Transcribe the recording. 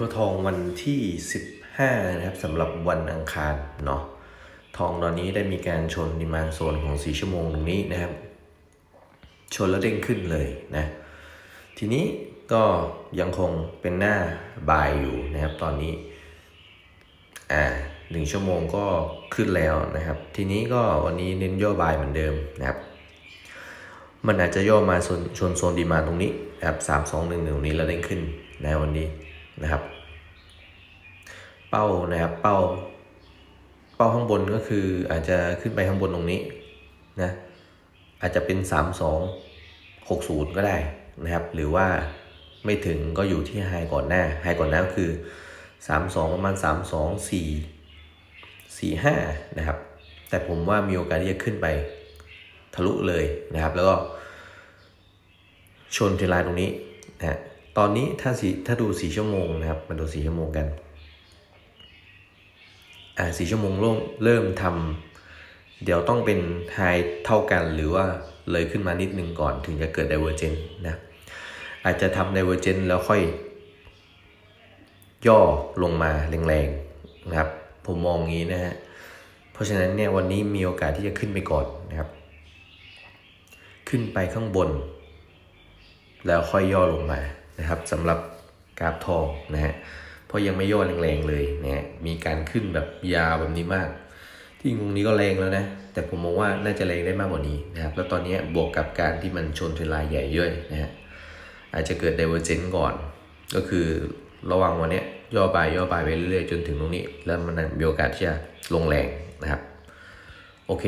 ก็ทองวันที่ 15 นะครับสำหรับวันอังคารเนาะทองตอนนี้ได้มีการชนดิมานโซนของ4ชั่วโมงตรงนี้นะครับ ชนแล้วเด้งขึ้นเลยนะ ทีนี้ก็ยังคงเป็นหน้าบายอยู่นะครับตอนนี้อ่าหนึ่งชั่วโมงก็ขึ้นแล้วนะครับ ทีนี้ก็วันนี้เน้นย่อบายเหมือนเดิมนะครับ มันอาจจะย่อมาชนชนโซนดีมานตรงนี้นะครับสามสองหนึ่งตรงนี้แล้วเด้งขึ้นในวันนี้ นะครับ เป้านะครับเป้า เป้าข้างบนก็คืออาจจะขึ้นไปข้างบนตรงนี้นะอาจจะเป็นสามสองหกศูนย์ก็ได้นะครับ หรือว่าไม่ถึงก็อยู่ที่ไฮก่อนหน้าไฮก่อนหน้าก็คือสามสองประมาณสามสองสี่สี่ห้านะครับ แต่ผมว่ามีโอกาสที่จะขึ้นไปทะลุเลยนะครับ แล้วก็ชนเทรนไลน์ตรงนี้นะ ตอนนี้ถ้าสีถ้าดูสี่ชั่วโมงนะครับ มาดูสี่ชั่วโมงกัน อ่าสี่ชั่วโมงเริ่มเริ่มทำเดี๋ยวต้องเป็นไฮเท่ากันหรือว่าเลยขึ้นมานิดนึงก่อนถึงจะเกิด divergence นะ อาจจะทำ divergence แล้วค่อย ย่อลงมาแรงๆนะครับ ผมมองงี้นะฮะ เพราะฉะนั้นเนี่ยวันนี้มีโอกาสที่จะขึ้นไปก่อนนะครับ ขึ้นไปข้างบน แล้วค่อยย่อลงมา นะครับสำหรับกราฟทองนะฮะเพราะยังไม่ย่อแรงๆเลยนะฮะมีการขึ้นแบบยาวแบบนี้มาก ที่งงนี้ก็แรงแล้วนะ แต่ผมมองว่าน่าจะแรงได้มากกว่านี้นะครับแล้วตอนนี้บวกกับการที่มันชนเทรนไลน์ใหญ่เยอะนะฮะอาจจะเกิด divergence ก่อน ก็คือระหว่างวันนี้ยย่อไปย่อไปไปเรื่อยๆจนถึงตรงนี้ แล้วมันมีโอกาสที่จะลงแรงนะครับ โอเค